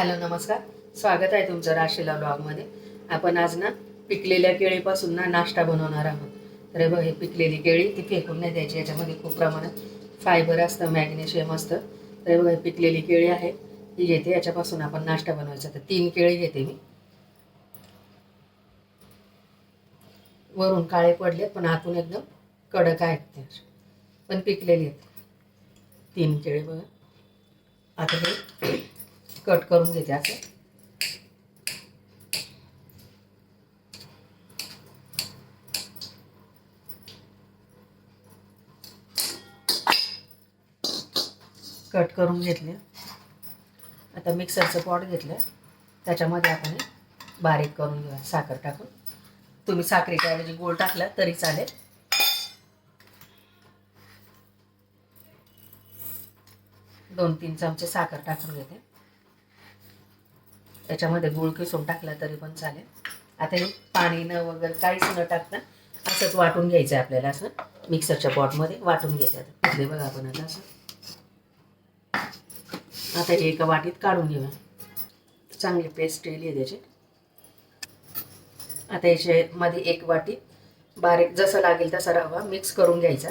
Hello नमस्कार. स्वागत आहे तुमचं राशीला ब्लॉगमध्ये. आपण आज ना पिकलेल्या केळीपासून ना नाश्ता बनवणार आहोत. तर बघ हे पिकलेली केळी ती फेकून नाही द्यायची. याच्यामध्ये खूप प्रमाणात फायबर असतं मॅग्नेशियम असतं. तर बघ हे पिकलेली केळी आहे. ही घेते याच्यापासून आपण नाश्ता बनवायचा. तर तीन केळी घेते मी. वरून काळे पडले पण आतून एकदम कडक आहेत ते पण पिकलेली आहेत. तीन केळी बघा. आता हे कट करून घेते असं. कट करून घेतले. आता मिक्सरचं पॉट घेतलं. त्याच्यामध्ये आपण बारीक करून घेऊया साखर टाकून. तुम्ही साखरेच्या ऐवजी गोळ टाकला तरी चालेल. दोन तीन चमचे साखर टाकून घेते. त्याच्यामध्ये गुळ किसून टाकला तरी पण चालेल. आता हे पाणी न वगैरे काहीच न टाकता असंच वाटून घ्यायचं आहे आपल्याला असं. मिक्सरच्या पॉटमध्ये वाटून घ्यायचं आता. पिकले बघा आपण आता असं. आता हे एका वाटीत काढून घेऊया. चांगली पेस्ट येईल आहे त्याची. आता याच्यामध्ये एक वाटी बारीक जसं लागेल तसा रवा मिक्स करून घ्यायचा.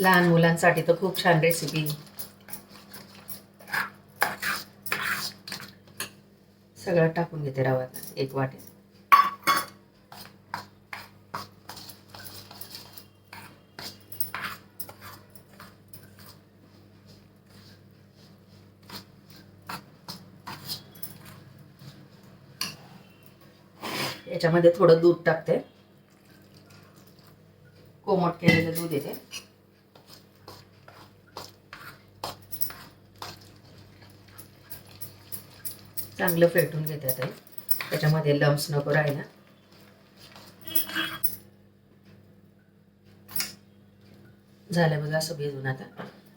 लहान मुलांसाठी तर खूप छान रेसिपी सगळं टाकून घेते रवा एक वाटे. याच्यामध्ये थोडं दूध टाकते. कोमट केलेलं दूध येते. चांगलं फेटून घेते आता त्याच्यामध्ये लम्स नको राहायला. झालं बघा असं भिजून आता.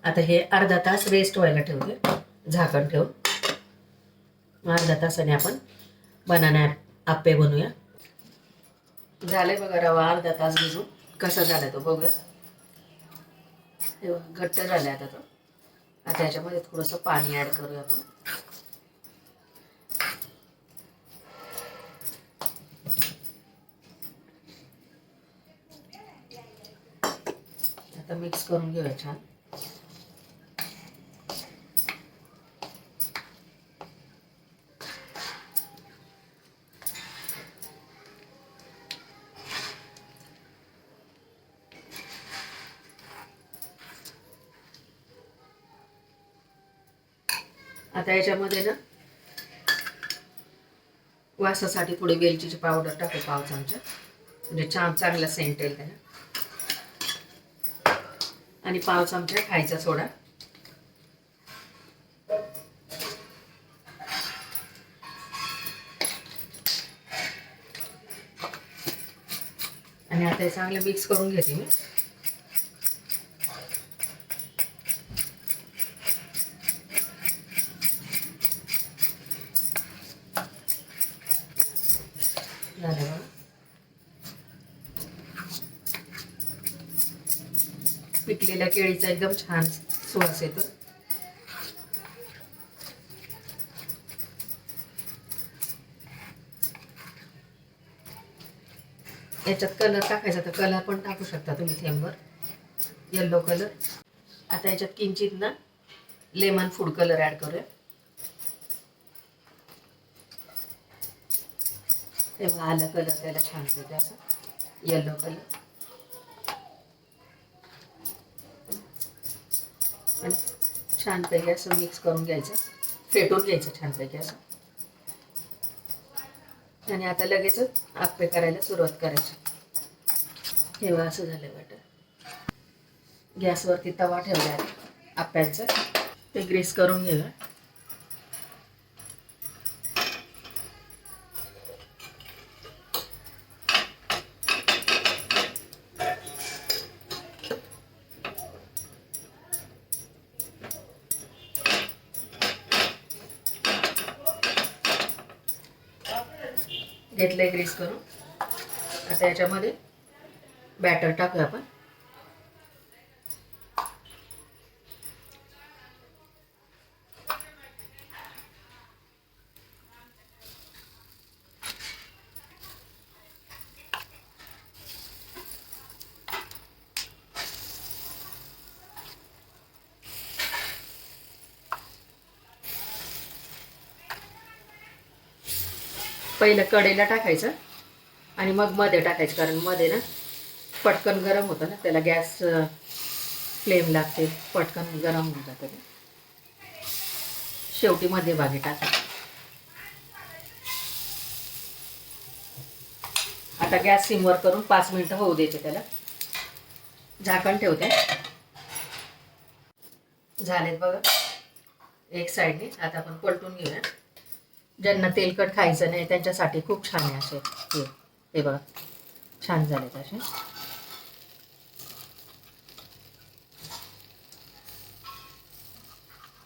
आता हे अर्धा तास रेस्ट व्हायला ठेवते. झाकण ठेवून. अर्धा तासाने आपण बनाना आप्पे बनवूया. झालंय बघा रवा अर्धा तास भिजून. कसा झाला तो बघूया. घट्ट झालाय आता तो. आता याच्यामध्ये थोडंसं पाणी ॲड करूया आपण. आता मिक्स करून घेऊया छान. आता याच्यामध्ये ना वासासाठी थोडी वेलचीची पावडर टाकू पाव चमचा. म्हणजे छान चांगला सेंट येईल त्याला. आणि पाव चमचा खायचा सोडा आणि आता हे चांगलं मिक्स करून घेते मी. पिकलेल्या केळीचा एकदम छान सुवास येतो. याच्यात कलर टाकायचा तर कलर पण टाकू शकता तुम्ही थेंबवर. येल्लो कलर आता याच्यात किंचित ना लेमन फूड कलर ॲड करूया. तेव्हा आलं कलर त्याला छान येते असं. येल्लो कलर आणि छानपैकी असं मिक्स करून घ्यायचं. फेटून घ्यायचं छानपैकी असं. आणि आता लगेचच आप्पे करायला सुरुवात करायची. तेव्हा असं झालं वाटत. गॅसवरती तवा ठेवला आहे ते ग्रीस करून घेऊया. घेतलंय ग्रीस करून. आता याच्यामध्ये बॅटर टाकूया आपण. पहिलं कडेला टाकायचं आणि मग मध्ये टाकायचं कारण मध्ये ना पटकन गरम होतं ना त्याला गॅस फ्लेम लागते पटकन गरम होऊन जातं ते. शेवटी मध्ये भागी टाकायचं आता गॅस सिमवर करून पाच मिनिटं होऊ द्यायचे त्याला. झाकण ठेवते. झालेत बघा. एक साईडने आता आपण पलटून घेऊया. ज्यांना तेलकट खायचं नाही त्यांच्यासाठी खूप छान आहे असे. हे हे बघा. छान झालेत असे.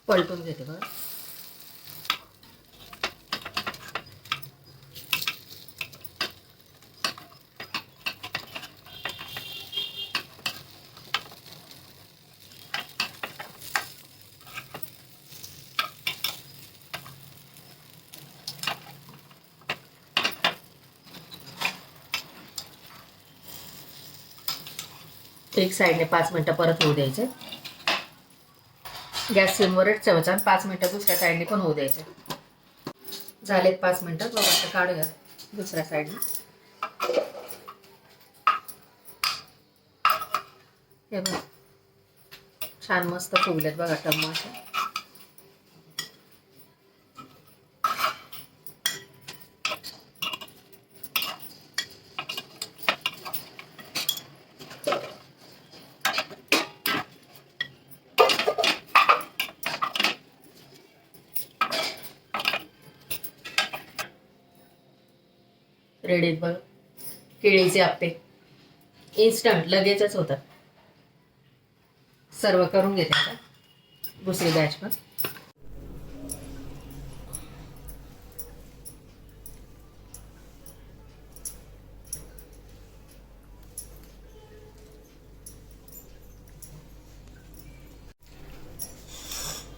पलटून घेते बघा. एक साईडने पाच मिनटं परत होऊ द्यायचे. गॅस सिमवरच ठेवायचा आणि पाच मिनटं दुसऱ्या साईडने पण होऊ द्यायचे. झालेत पाच मिनटं बघा काढूया दुसऱ्या साईडने हे छान मस्त फुगलेत बघा टम्मा असे रेडीत बघ केळीचे आप्पे. इन्स्टंट लगेचच होतात. सर्व करून घेते आता. दुसरी बॅच पण.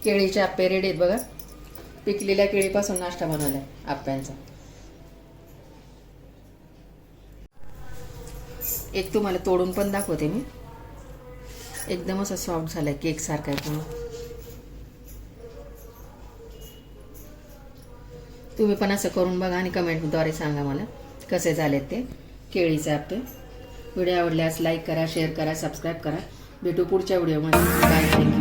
केळीचे आप्पे रेडी आहेत बघा. पिकलेल्या केळीपासून नाश्ता बनवलाय आप्यांचा एक तुम्हाला तोडून पण दाखवते मी. एकदम असा सॉफ्ट झालाय केक सारखा आहे पूर्ण तुम्ही पण असं करून बघा आणि कमेंटद्वारे सांगा मला कसे झालेत ते. केळीचे आपले व्हिडिओ आवडल्यास लाईक करा शेअर करा सबस्क्राईब करा. भेटू पुढच्या व्हिडिओमध्ये बाय थँक्यू